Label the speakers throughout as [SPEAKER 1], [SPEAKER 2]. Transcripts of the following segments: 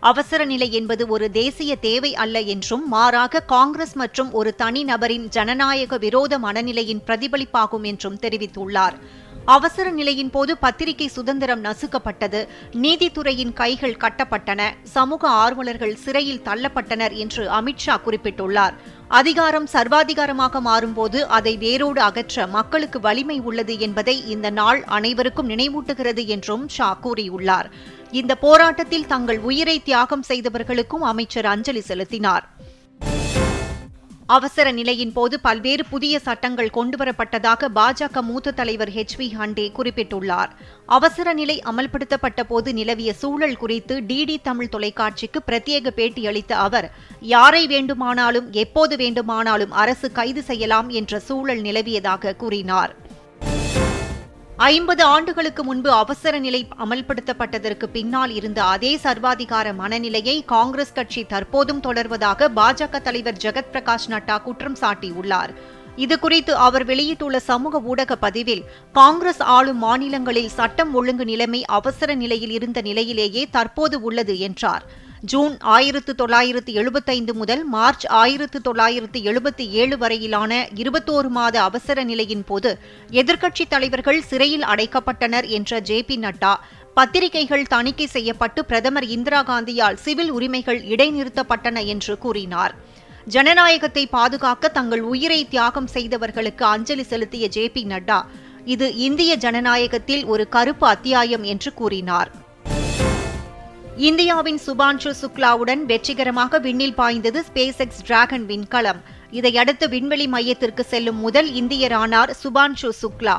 [SPEAKER 1] அவசர நிலை என்பது ஒரு தேசிய தேவை அல்ல என்றும் மாறாக காங்கிரஸ் மற்றும் ஒரு தனிநபரின் ஜனநாயக விரோத மனநிலையின் பிரதிபலிப்பாகும் என்றும் தெரிவித்துள்ளார். அவசர நிலையின் போது பத்திரிகை சுதந்திரம் நசுக்கப்பட்டது. நீதித்துறையின் கைகள் கட்டப்பட்டன. சமூக ஆர்வலர்கள் சிறையில் தள்ளப்பட்டனர் என்று அமித்ஷா குறிப்பிட்டுள்ளார். அதிகாரம் சர்வாதிகாரமாக மாறும்போது அதை வேரோடு அகற்ற மக்களுக்கு வலிமை உள்ளது என்பதை இந்த நாள் அனைவருக்கும் நினைவூட்டுகிறது என்றும் ஷா கூறியுள்ளார். இந்த போராட்டத்தில் தங்கள் உயிரை தியாகம் செய்தவர்களுக்கும் அமைச்சர் அஞ்சலி செலுத்தினார். அவசர நிலையின் போது பல்வேறு புதிய சட்டங்கள் கொண்டுவரப்பட்டதாக பாஜக மூத்த தலைவர் ஹெச் வி ஹண்டே குறிப்பிட்டுள்ளார். அவசர நிலை அமல்படுத்தப்பட்ட போது நிலவிய சூழல் குறித்து டிடி தமிழ் தொலைக்காட்சிக்கு பிரத்யேக பேட்டியளித்த அவர் யாரை வேண்டுமானாலும் எப்போது வேண்டுமானாலும் அரசு கைது செய்யலாம் என்ற சூழல் நிலவியதாக கூறினார். ஐம்பது ஆண்டுகளுக்கு முன்பு அவசர நிலை அமல்படுத்தப்பட்டதற்கு பின்னால் இருந்த அதே சர்வாதிகார மனநிலையை காங்கிரஸ் கட்சி தற்போதும் தொடர்வதாக பாஜக தலைவர் ஜெகத் பிரகாஷ் நட்டா குற்றம் சாட்டியுள்ளார். இதுகுறித்து அவர் வெளியிட்டுள்ள சமூக ஊடக பதிவில் காங்கிரஸ் ஆளும் மாநிலங்களில் சட்டம் ஒழுங்கு நிலைமை அவசர நிலையில் இருந்த நிலையிலேயே தற்போது உள்ளது என்றார். ஜூன் ஆயிரத்து தொள்ளாயிரத்து எழுபத்தைந்து முதல் மார்ச் ஆயிரத்து தொள்ளாயிரத்து எழுபத்தி ஏழு வரையிலான இருபத்தோரு மாத அவசர நிலையின் போது எதிர்க்கட்சித் தலைவர்கள் சிறையில் அடைக்கப்பட்டனர் என்ற ஜே பி நட்டா. பத்திரிகைகள் தணிக்கை செய்யப்பட்டு பிரதமர் இந்திரா காந்தியால் சிவில் உரிமைகள் இடைநிறுத்தப்பட்டன என்று கூறினார். ஜனநாயகத்தை பாதுகாக்க தங்கள் உயிரை தியாகம் செய்தவர்களுக்கு அஞ்சலி செலுத்திய ஜே பி நட்டா இது இந்திய ஜனநாயகத்தில் ஒரு கருப்பு அத்தியாயம் என்று கூறினார். இந்தியாவின் சுபான்ஷு சுக்லாவுடன் வெற்றிகரமாக விண்ணில் பாய்ந்தது ஸ்பேஸ் எக்ஸ் டிராகன் விண்கலம். இதையடுத்து விண்வெளி மையத்திற்கு செல்லும் முதல் இந்தியரானார் சுபான்ஷு சுக்லா.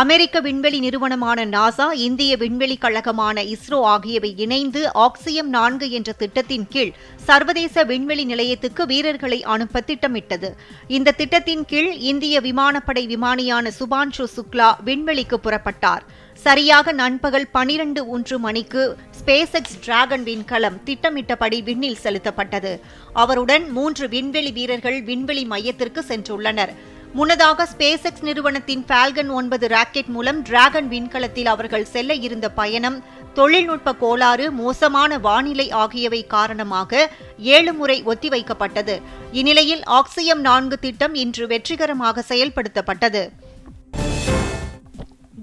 [SPEAKER 1] அமெரிக்க விண்வெளி நிறுவனமான நாசா இந்திய விண்வெளி கழகமான இஸ்ரோ ஆகியவை இணைந்து ஆக்சியம் நான்கு என்ற திட்டத்தின் கீழ் சர்வதேச விண்வெளி நிலையத்துக்கு வீரர்களை அனுப்ப திட்டமிட்டது. இந்த திட்டத்தின் கீழ் இந்திய விமானப்படை விமானியான சுபான்ஷு சுக்லா விண்வெளிக்கு புறப்பட்டார். சரியாக நண்பகல் பனிரண்டு ஒன்று மணிக்கு ஸ்பேஸ் எக்ஸ் டிராகன் விண்கலம் திட்டமிட்டபடி விண்ணில் செலுத்தப்பட்டது. அவருடன் மூன்று விண்வெளி வீரர்கள் விண்வெளி மையத்திற்கு சென்றுள்ளனர். முன்னதாக ஸ்பேஸ் எக்ஸ் நிறுவனத்தின் ஃபால்கன் ஒன்பது ராக்கெட் மூலம் டிராகன் விண்கலத்தில் அவர்கள் செல்ல இருந்த பயணம் தொழில்நுட்ப கோளாறு மோசமான வானிலை ஆகியவை காரணமாக ஏழு முறை ஒத்திவைக்கப்பட்டது. இந்நிலையில் ஆக்சியம் நான்கு திட்டம் இன்று வெற்றிகரமாக செயல்படுத்தப்பட்டது.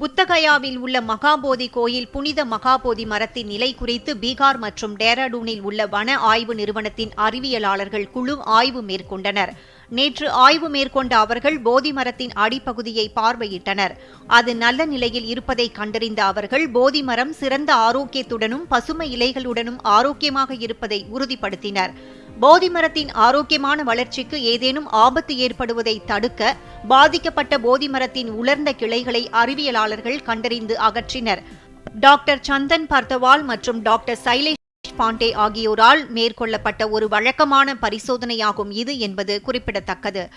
[SPEAKER 1] புத்தகயாவில் உள்ள மகாபோதி கோயில் புனித மகாபோதி மரத்தின் நிலை குறித்து பீகார் மற்றும் டேராடூனில் உள்ள வன ஆய்வு நிறுவனத்தின் அறிவியலாளர்கள் குழு ஆய்வு மேற்கொண்டனர். நேற்று ஆய்வு மேற்கொண்ட அவர்கள் போதி மரத்தின் அடிப்பகுதியை பார்வையிட்டனர். அது நல்ல நிலையில் இருப்பதை கண்டறிந்த அவர்கள் போதி மரம் சிறந்த ஆரோக்கியத்துடனும் பசுமை இலைகளுடனும் ஆரோக்கியமாக இருப்பதை உறுதிப்படுத்தினர். போதி மரத்தின் ஆரோக்கியமான வளர்ச்சிக்கு ஏதேனும் ஆபத்து ஏற்படுவதை தடுக்க பாதிக்கப்பட்ட போதி மரத்தின் உலர்ந்த கிளைகளை அறிவியலாளர்கள் கண்டறிந்து அகற்றினர். டாக்டர் சந்தன் பர்தவால் மற்றும் டாக்டர் சைலேஷ் பாண்டே ஆகியோரால் மேற்கொள்ளப்பட்ட ஒரு வழக்கமான பரிசோதனையாகும் இது என்பது குறிப்பிடத்தக்கது.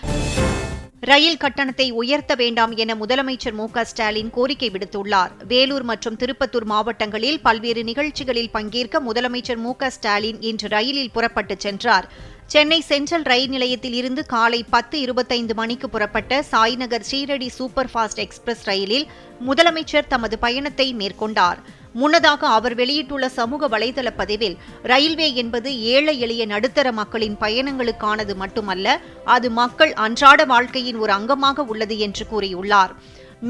[SPEAKER 1] ரயில் கட்டணத்தை உயர்த்த வேண்டாம் என முதலமைச்சர் மு ஸ்டாலின் கோரிக்கை விடுத்துள்ளார். வேலூர் மற்றும் திருப்பத்தூர் மாவட்டங்களில் பல்வேறு நிகழ்ச்சிகளில் பங்கேற்க முதலமைச்சர் மு ஸ்டாலின் இன்று ரயிலில் புறப்பட்டுச் சென்றார். சென்னை சென்ட்ரல் ரயில் நிலையத்தில் இருந்து காலை பத்து இருபத்தைந்து மணிக்கு புறப்பட்ட Sainagar Shirdi super fast express ரயிலில் முதலமைச்சர் தமது பயணத்தை மேற்கொண்டார். முன்னதாக அவர் வெளியிட்டுள்ள சமூக வலைதள பதிவில் ரயில்வே என்பது ஏழை எளிய நடுத்தர மக்களின் பயணங்களுக்கானது மட்டுமல்ல அது மக்கள் அன்றாட வாழ்க்கையின் ஒரு அங்கமாக உள்ளது என்று கூறியுள்ளார்.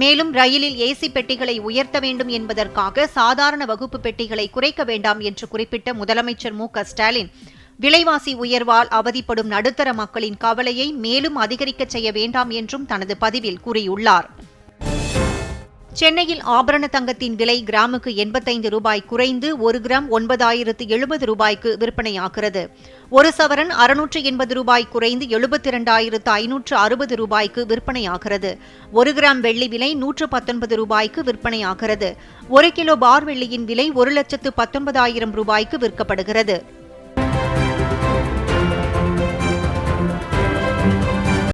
[SPEAKER 1] மேலும் ரயிலில் ஏசி பெட்டிகளை உயர்த்த வேண்டும் என்பதற்காக சாதாரண வகுப்பு பெட்டிகளை குறைக்க வேண்டாம் என்று குறிப்பிட்ட முதலமைச்சர் மு ஸ்டாலின் விலைவாசி உயர்வால் அவதிப்படும் நடுத்தர மக்களின் கவலையை மேலும் அதிகரிக்க செய்ய வேண்டாம் என்றும் தனது பதிவில் கூறியுள்ளார். சென்னையில் ஆபரண தங்கத்தின் விலை கிராமுக்கு எண்பத்தைந்து ரூபாய் குறைந்து ஒரு கிராம் ஒன்பதாயிரத்து எழுபது ரூபாய்க்கு விற்பனையாகிறது. ஒரு சவரன் அறுநூற்று எண்பது ரூபாய் குறைந்து எழுபத்தி இரண்டாயிரத்து ஐநூற்று அறுபது ரூபாய்க்கு விற்பனையாகிறது. ஒரு கிராம் வெள்ளி விலை நூற்று பத்தொன்பது ரூபாய்க்கு விற்பனையாகிறது. ஒரு கிலோ பார் வெள்ளியின் விலை ஒரு லட்சத்து பத்தொன்பதாயிரம் ரூபாய்க்கு விற்கப்படுகிறது.